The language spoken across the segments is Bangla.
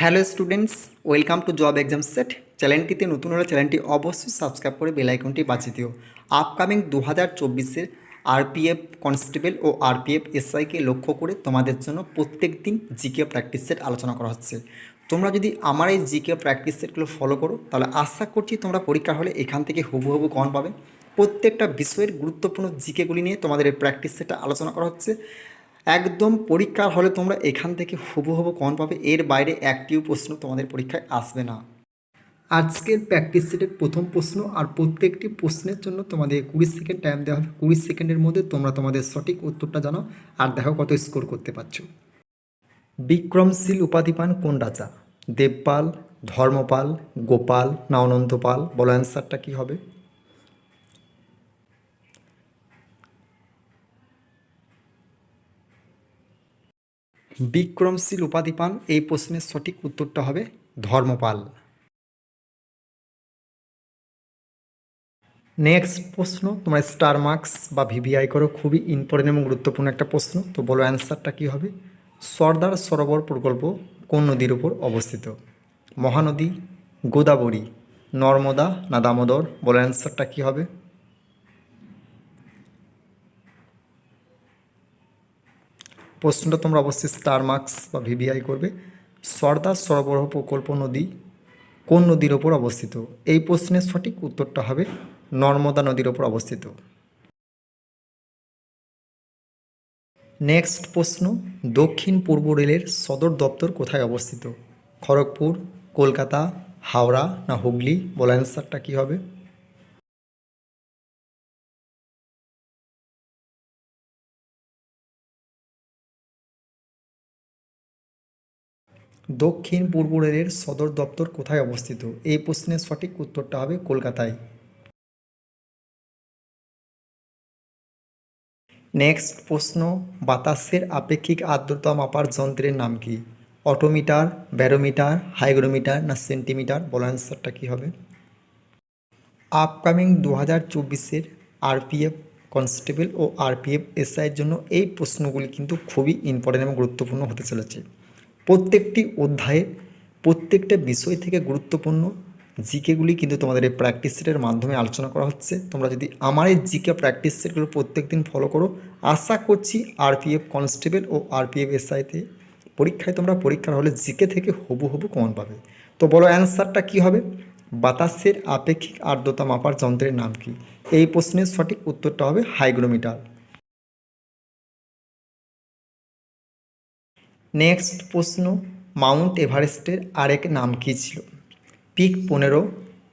Hello students welcome to job exam set চ্যানেলটিতে নতুন হলে চ্যানেলটি অবশ্যই সাবস্ক্রাইব করে বেল আইকনটি বাঁচিয়ে দিও। আপকামিং দু হাজার চব্বিশের আরপিএফ কনস্টেবল ও আরপিএফ এসআইকে লক্ষ্য করে তোমাদের জন্য প্রত্যেক দিন জিকে প্র্যাকটিস সেট আলোচনা করা হচ্ছে। তোমরা যদি আমার এই জিকে প্র্যাকটিস সেটগুলো ফলো করো, তাহলে আশা করছি তোমরা পরীক্ষার হলে এখান থেকে হুবু হুবু কমন পাবে। প্রত্যেকটা বিষয়ের গুরুত্বপূর্ণ জিকেগুলি নিয়ে তোমাদের এই প্র্যাকটিস সেটটা আলোচনা করা হচ্ছে। একদম পরীক্ষার হলে তোমরা এখান থেকে হুবহু কমন পাবে। এর বাইরে একটিও প্রশ্ন তোমাদের পরীক্ষায় আসবে না। আজকের প্র্যাকটিস সেটের প্রথম প্রশ্ন আর প্রত্যেকটি প্রশ্নের জন্য তোমাদের কুড়ি সেকেন্ড টাইম দেওয়া হবে। কুড়ি সেকেন্ডের মধ্যে তোমরা তোমাদের সঠিক উত্তরটা জানো আর দেখো কত স্কোর করতে পারছ। বিক্রমশীল উপাধি পান কোন রাজা? দেবপাল, ধর্মপাল, গোপাল না অনন্তপাল বলো অ্যান্সারটা কী হবে? বিক্রমশীল উপাধি পান, এই প্রশ্নের সঠিক উত্তরটা হবে ধর্মপাল। নেক্সট প্রশ্ন, তোমার স্টার মার্কস বা ভিভিআই করো, খুবই ইম্পর্টেন্ট এবং গুরুত্বপূর্ণ একটা প্রশ্ন, তো বলো অ্যান্সারটা কী হবে? সর্দার সরোবর প্রকল্প কোন নদীর উপর অবস্থিত? মহানদী, গোদাবরী, নর্মদা না দামোদর, বলো অ্যান্সারটা কী হবে? প্রশ্নটা তোমরা অবশ্যই স্টার মার্কস বা ভিভিআই করবে। সর্দার সরবরাহ প্রকল্প নদী কোন নদীর ওপর অবস্থিত? এই প্রশ্নের সঠিক উত্তরটা হবে নর্মদা নদীর ওপর অবস্থিত। নেক্সট প্রশ্ন, দক্ষিণ পূর্ব রেলের সদর দপ্তর কোথায় অবস্থিত? খড়গপুর, কলকাতা, হাওড়া না হুগলি? বলা অ্যান্সারটা কী হবে? দক্ষিণ পূর্ব রেলের সদর দপ্তর কোথায় অবস্থিত? এই প্রশ্নের সঠিক উত্তরটা হবে কলকাতায়। নেক্সট প্রশ্ন, বাতাসের আপেক্ষিক আর্দ্রতা মাপার যন্ত্রের নাম কি? অটোমিটার, ব্যারোমিটার, হাইগ্রোমিটার না সেন্টিমিটার? বলো অ্যান্সারটা কী হবে? আপকামিং দু হাজার চব্বিশের আরপিএফ কনস্টেবল ও আরপিএফ এসআইয়ের জন্য এই প্রশ্নগুলি কিন্তু খুবই ইম্পর্টেন্ট এবং গুরুত্বপূর্ণ হতে চলেছে। প্রত্যেকটি অধ্যায়ে, প্রত্যেকটা বিষয় থেকে গুরুত্বপূর্ণ জিকেগুলি কিন্তু তোমাদের এই প্র্যাকটিস সেটের মাধ্যমে আলোচনা করা হচ্ছে। তোমরা যদি আমার এই জিকে প্র্যাকটিস সেটগুলো প্রত্যেক দিন ফলো করো, আশা করছি আরপিএফ কনস্টেবল ও আরপিএফ এসআইতে পরীক্ষায় তোমরা পরীক্ষার হলে জিকে থেকে হবু হবু কমন পাবে। তো বলো অ্যান্সারটা কী হবে? বাতাসের আপেক্ষিক আর্দ্রতা মাপার যন্ত্রের নাম কি? এই প্রশ্নের সঠিক উত্তরটা হবে হাইগ্রোমিটার। নেক্সট প্রশ্ন, মাউন্ট এভারেস্টের আরেক নাম কী ছিল? পিক পনেরো,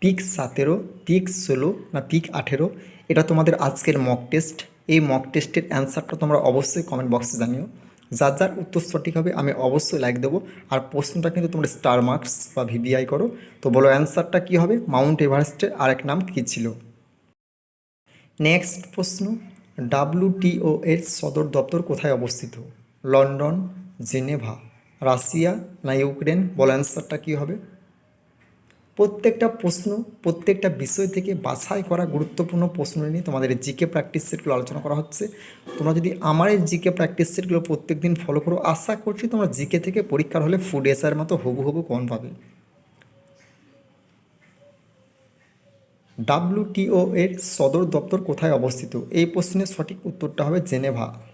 পিক সতেরো, পিক ষোলো না পিক আঠেরো? এটা তোমাদের আজকের মক টেস্ট এই মক টেস্টের অ্যান্সারটা তোমরা অবশ্যই কমেন্ট বক্সে জানিও। যার যার উত্তর সঠিক হবে, আমি অবশ্যই লাইক দেবো। আর প্রশ্নটা কিন্তু তোমরা স্টার মার্কস বা ভিভিআই করো। তো বলো অ্যান্সারটা কী হবে? মাউন্ট এভারেস্টের আরেক নাম কী ছিল? নেক্সট প্রশ্ন ডাব্লুটিও এর সদর দপ্তর কোথায় অবস্থিত? লন্ডন জেনেভা, রাশিয়া না ইউক্রেন বল অ্যান্সারটা কী হবে? প্রত্যেকটা প্রশ্ন, প্রত্যেকটা বিষয় থেকে বাছাই করা গুরুত্বপূর্ণ প্রশ্ন নিয়ে তোমাদের জিকে প্র্যাকটিস সেটগুলো আলোচনা করা হচ্ছে। তোমরা যদি আমার এই জিকে প্র্যাকটিস সেটগুলো প্রত্যেক দিন ফলো করো, আশা করছি তোমরা জিকে থেকে পরীক্ষার হলে ফুড এসআর মতো হবু হবু কম পাবে। ডাব্লিউটিও এর সদর দপ্তর কোথায় অবস্থিত? এই প্রশ্নের সঠিক উত্তরটা হবে জেনেভা।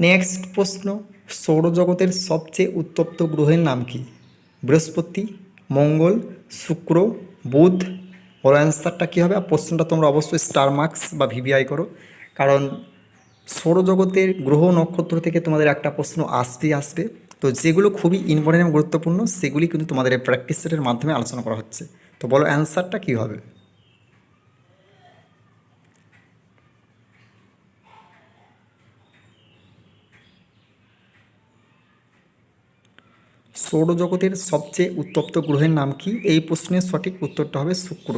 নেক্সট প্রশ্ন, সৌরজগতের সবচেয়ে উত্তপ্ত গ্রহের নাম কি? বৃহস্পতি, মঙ্গল, শুক্র, বুধ। ওর অ্যান্সারটা কী হবে? আর প্রশ্নটা তোমরা অবশ্যই স্টার মার্কস বা ভিভিআই করো। কারণ সৌরজগতের গ্রহ নক্ষত্র থেকে তোমাদের একটা প্রশ্ন আসতেই আসবে। তো যেগুলো খুবই ইম্পর্টেন্ট এবং গুরুত্বপূর্ণ, সেগুলি কিন্তু তোমাদের প্র্যাকটিস সেটের মাধ্যমে আলোচনা করা হচ্ছে। তো বলো অ্যান্সারটা কী হবে? সৌরজগতের সবচেয়ে উত্তপ্ত গ্রহের নাম কি? এই প্রশ্নের সঠিক উত্তরটা হবে শুক্র।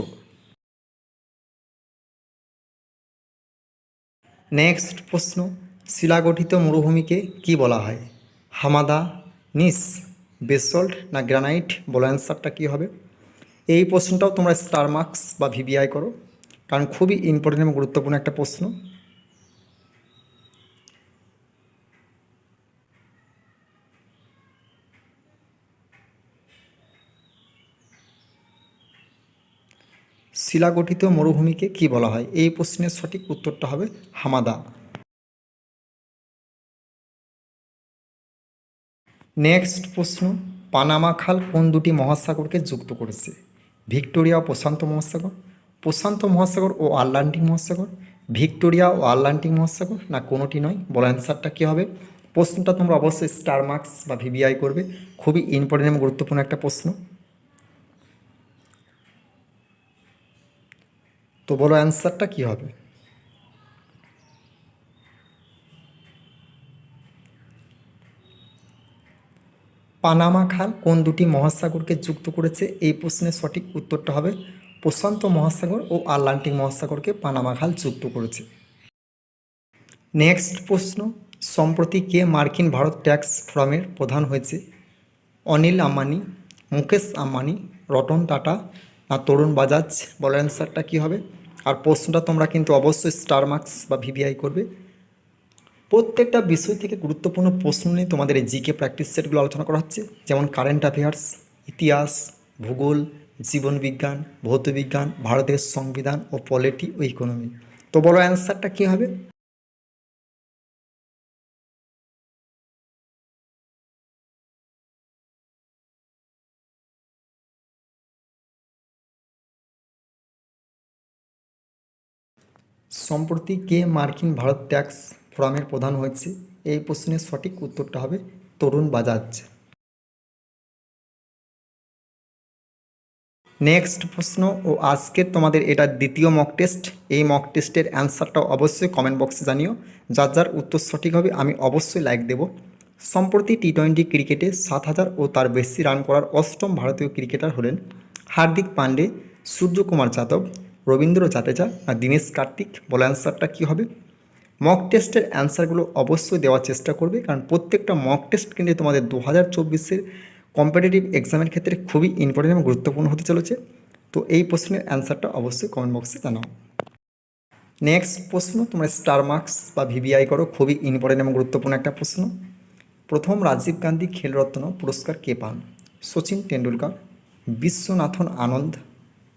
নেক্সট প্রশ্ন, শিলাগঠিত মরুভূমিকে কি বলা হয়? হামাদা, নিস, বেসল্ট না গ্রানাইট? বলো অ্যান্সারটা কী হবে? এই প্রশ্নটাও তোমরা স্টার মার্কস বা ভিভিআই করো, কারণ খুবই ইম্পর্টেন্ট এবং গুরুত্বপূর্ণ একটা প্রশ্ন। শিলাগঠিত মরুভূমিকে কি বলা হয়? এই প্রশ্নের সঠিক উত্তরটা হবে হামাদা। নেক্সট প্রশ্ন, পানামা খাল কোন দুটি মহাসাগরকে যুক্ত করেছে? ভিক্টোরিয়া ও প্রশান্ত মহাসাগর প্রশান্ত মহাসাগর ও আটলান্টিক মহাসাগর, ভিক্টোরিয়া ও আটলান্টিক মহাসাগর না কোনোটি নয়? বলো অ্যান্সারটা কী হবে? প্রশ্নটা তোমরা অবশ্যই স্টার মার্কস বা ভিভিআই করবে। খুবই ইম্পর্টেন্ট এবং গুরুত্বপূর্ণ একটা প্রশ্ন। তো বলো অ্যান্সারটা কী হবে? পানামা খাল কোন দুটি মহাসাগরকে যুক্ত করেছে? এই প্রশ্নের সঠিক উত্তরটা হবে প্রশান্ত মহাসাগর ও আটলান্টিক মহাসাগরকে পানামা খাল যুক্ত করেছে। নেক্সট প্রশ্ন, সম্প্রতি কে মার্কিন ভারত ট্যাক্স ফোরামের প্রধান হয়েছে? অনিল আম্বানি, মুকেশ আম্বানি, রতন টাটা না তরুণ বাজাজ? বলার অ্যান্সারটা কী হবে? আর প্রশ্নটা তোমরা কিন্তু অবশ্যই স্টার মার্কস বা ভিভিআই করবে। প্রত্যেকটা বিষয় থেকে গুরুত্বপূর্ণ প্রশ্ন নিয়ে তোমাদের এই জিকে প্র্যাকটিস সেটগুলো আলোচনা করা হচ্ছে। যেমন কারেন্ট অ্যাফেয়ার্স ইতিহাস, ভূগোল জীবনবিজ্ঞান ভৌতবিজ্ঞান ভারতের সংবিধান ও পলিটি ও ইকোনমি তো বলো অ্যান্সারটা কী হবে? সম্প্রতি কে মার্কিন ভারত ট্যাক্স ফোরামের প্রধান হয়েছে? এই প্রশ্নের সঠিক উত্তরটা হবে তরুণ বাজাজ। নেক্সট প্রশ্ন ও আজকের তোমাদের এটা দ্বিতীয় মক টেস্ট এই মক টেস্টের অ্যান্সারটা অবশ্যই কমেন্ট বক্সে জানিও। যার যার উত্তর সঠিক হবে আমি অবশ্যই লাইক দেব। সম্প্রতি টি টোয়েন্টি ক্রিকেটে সাত হাজার ও তার বেশি রান করার অষ্টম ভারতীয় ক্রিকেটার হলেন হার্দিক পান্ডে, সূর্যকুমার যাদব রবীন্দ্র জাদেজা আর দীনেশ কার্তিক বলে অ্যান্সারটা কী হবে? মক টেস্টের অ্যান্সারগুলো অবশ্যই দেওয়ার চেষ্টা করবে, কারণ প্রত্যেকটা মক টেস্ট কিন্তু তোমাদের দু হাজার চব্বিশের কম্পিটিটিভ এক্সামের ক্ষেত্রে খুবই ইম্পর্টেন্ট এবং গুরুত্বপূর্ণ হতে চলেছে। তো এই প্রশ্নের অ্যান্সারটা অবশ্যই কমেন্ট বক্সে জানাও। নেক্সট প্রশ্ন, তোমরা স্টার মার্কস বা ভিভিআই করো, খুবই ইম্পর্টেন্ট এবং গুরুত্বপূর্ণ একটা প্রশ্ন। প্রথম রাজীব গান্ধী খেলরত্ন পুরস্কার কে পান? সচিন টেন্ডুলকার বিশ্বনাথন আনন্দ,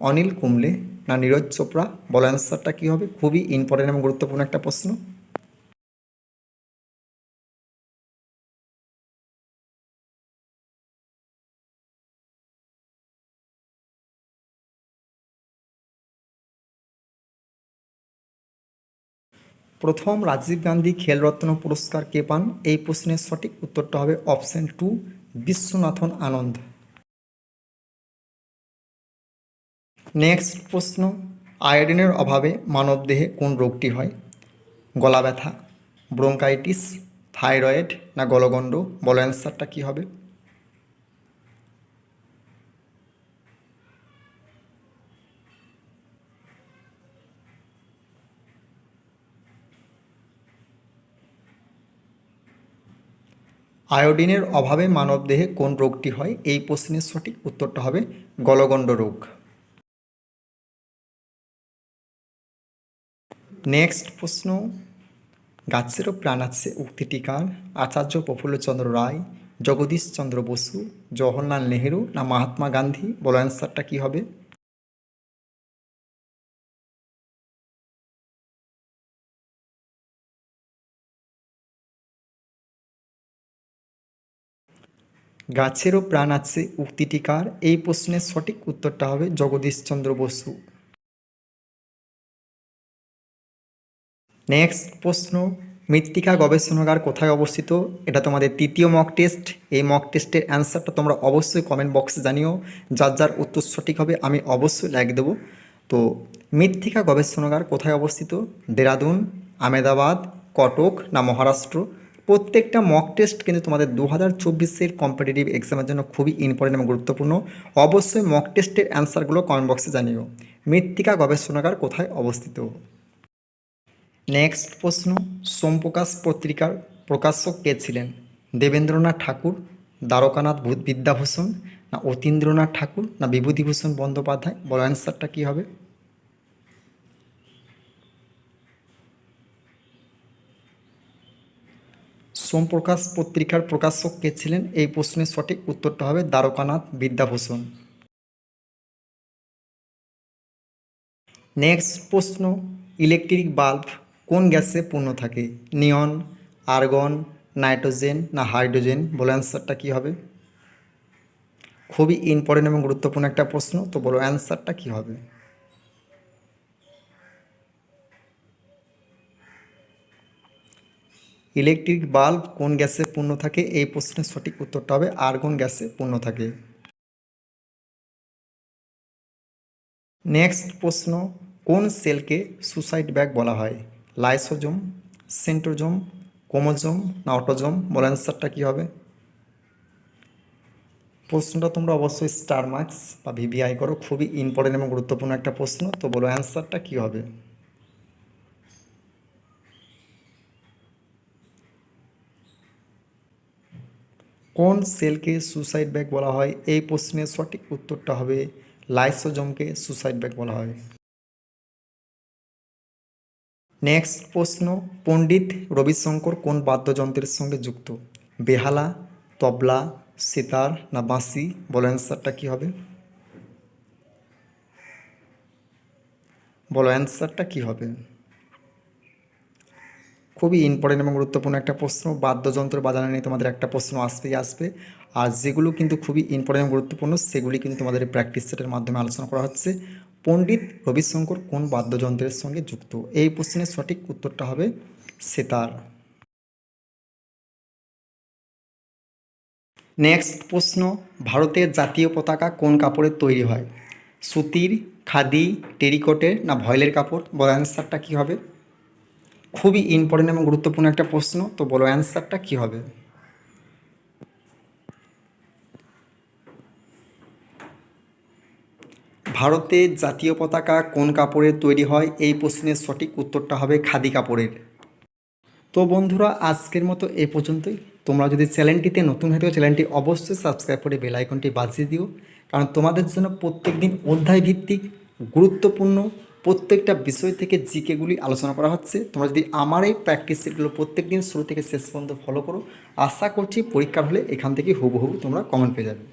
অনিল কুম্বলে না নীরজ চোপড়া? বলো অ্যান্সারটা কী হবে? খুবই ইম্পর্টেন্ট এবং গুরুত্বপূর্ণ একটা প্রশ্ন। প্রথম রাজীব গান্ধী খেলরত্ন পুরস্কার কে পান? এই প্রশ্নের সঠিক উত্তরটা হবে option two Viswanathan Anand. Next প্রশ্ন, আয়োডিনের অভাবে মানবদেহে কোন রোগটি হয়? গলা ব্যথা, ব্রঙ্কাইটিস, থাইরয়েড না গলগণ্ড? বলো অ্যান্সারটা কী হবে? আয়োডিনের অভাবে মানবদেহে কোন রোগটি হয়? এই প্রশ্নের সঠিক উত্তরটা হবে গলগণ্ড রোগ। নেক্সট প্রশ্ন গাছেরও প্রাণ আছে উক্তিটি কার আচার্য প্রফুল্লচন্দ্র রায়, জগদীশ চন্দ্র বসু, জওহরলাল নেহেরু না মহাত্মা গান্ধী? বলো অ্যান্সারটা কী হবে? গাছেরও প্রাণ আছে উক্তিটি কার এই প্রশ্নের সঠিক উত্তরটা হবে জগদীশচন্দ্র বসু। নেক্সট প্রশ্ন, মৃত্তিকা গবেষণাগার কোথায় অবস্থিত? এটা তোমাদের তৃতীয় মক টেস্ট এই মক টেস্টের অ্যান্সারটা তোমরা অবশ্যই কমেন্ট বক্সে জানিও। যার যার উত্তর সঠিক হবে, আমি অবশ্যই লাইক দেবো। তো, মৃত্তিকা গবেষণাগার কোথায় অবস্থিত? দেরাদুন আমেদাবাদ কটক না মহারাষ্ট্র? প্রত্যেকটা মক টেস্ট কিন্তু তোমাদের দু হাজার চব্বিশের কম্পিটিটিভ এক্সামের জন্য খুবই ইম্পর্টেন্ট এবং গুরুত্বপূর্ণ। অবশ্যই মক টেস্টের অ্যান্সারগুলো কমেন্ট বক্সে জানিও। মৃত্তিকা গবেষণাগার কোথায় অবস্থিত? নেক্সট প্রশ্ন, সোমপ্রকাশ পত্রিকার প্রকাশক কে ছিলেন? দেবেন্দ্রনাথ ঠাকুর, দ্বারকানাথ ভূত বিদ্যাভূষণ, না অতীন্দ্রনাথ ঠাকুর, না বিভূতিভূষণ বন্দ্যোপাধ্যায়? বড় অ্যান্সারটা কী হবে? সোমপ্রকাশ পত্রিকার প্রকাশক কে ছিলেন? এই প্রশ্নের সঠিক উত্তরটা হবে দ্বারকানাথ বিদ্যাভূষণ। নেক্সট প্রশ্ন ইলেকট্রিক বাল্ব কোন গ্যাসে পূর্ণ থাকে? নিয়ন, আর্গন, নাইট্রোজেন না হাইড্রোজেন? বলো অ্যান্সারটা কী হবে? খুবই ইম্পর্টেন্ট এবং গুরুত্বপূর্ণ একটা প্রশ্ন, তো বলো অ্যান্সারটা কী হবে? ইলেকট্রিক বাল্ব কোন গ্যাসে পূর্ণ থাকে? এই প্রশ্নের সঠিক উত্তরটা হবে আর্গন গ্যাসে পূর্ণ থাকে। নেক্সট প্রশ্ন, কোন সেলকে সুসাইড ব্যাগ বলা হয়? লাইসোজোম, সেন্ট্রোজোম কোমোজোম না অটোজোম বলো অ্যান্সারটা কী হবে? প্রশ্নটা তোমরা অবশ্যই স্টার মার্কস বা ভিভিআই করো, খুবই ইম্পর্টেন্ট এবং গুরুত্বপূর্ণ একটা প্রশ্ন, তো বলো অ্যান্সারটা কী হবে? কোন সেলকে সুসাইড ব্যাগ বলা হয়? এই প্রশ্নের সঠিক উত্তরটা হবে, লাইসোজমকে সুসাইড ব্যাগ বলা হয়। নেক্সট প্রশ্ন, পণ্ডিত রবিশঙ্কর কোন বাদ্যযন্ত্রের সঙ্গে যুক্ত? বেহালা, তবলা, সিতার না বাঁশি? বলো অ্যান্সারটা কী হবে? বলো অ্যান্সারটা কী হবে? খুবই ইম্পর্টেন্ট এবং গুরুত্বপূর্ণ একটা প্রশ্ন। বাদ্যযন্ত্র বাজানো নিয়ে তোমাদের একটা প্রশ্ন আসবেই আসবে। আর যেগুলো কিন্তু খুবই ইম্পর্টেন্ট এবং গুরুত্বপূর্ণ, সেগুলি কিন্তু তোমাদের প্র্যাকটিস সেটের মাধ্যমে আলোচনা করা হচ্ছে। পণ্ডিত রবিশঙ্কর কোন বাদ্যযন্ত্রের সঙ্গে যুক্ত? এই প্রশ্নের সঠিক উত্তরটা হবে সেতার। নেক্সট প্রশ্ন, ভারতের জাতীয় পতাকা কোন কাপড়ের তৈরি হয়? সুতির, খাদি, টেরিকটের না ভয়েলের কাপড়? বলো অ্যান্সারটা কী হবে? খুবই ইম্পর্টেন্ট এবং গুরুত্বপূর্ণ একটা প্রশ্ন, তো বলো অ্যান্সারটা কী হবে? ভারতের জাতীয় পতাকা কোন কাপড়ের তৈরি হয়? এই প্রশ্নের সঠিক উত্তরটা হবে খাদি কাপড়ের। তো বন্ধুরা, আজকের মতো এ পর্যন্তই। তোমরা যদি চ্যানেলটিতে নতুন হয়ে থাকো, চ্যানেলটি অবশ্যই সাবস্ক্রাইব করে বেল আইকনটি বাজিয়ে দিও। কারণ তোমাদের জন্য প্রত্যেক দিন অধ্যায় ভিত্তিক গুরুত্বপূর্ণ প্রত্যেকটা বিষয় থেকে জিকেগুলি আলোচনা করা হচ্ছে। তোমরা যদি আমার এই প্র্যাকটিস সেটগুলো প্রত্যেক দিন শুরু থেকে শেষ পর্যন্ত ফলো করো, আশা করছি পরীক্ষার হলে এখান থেকে হুবহু তোমরা কমেন্ট পেয়ে যাবে।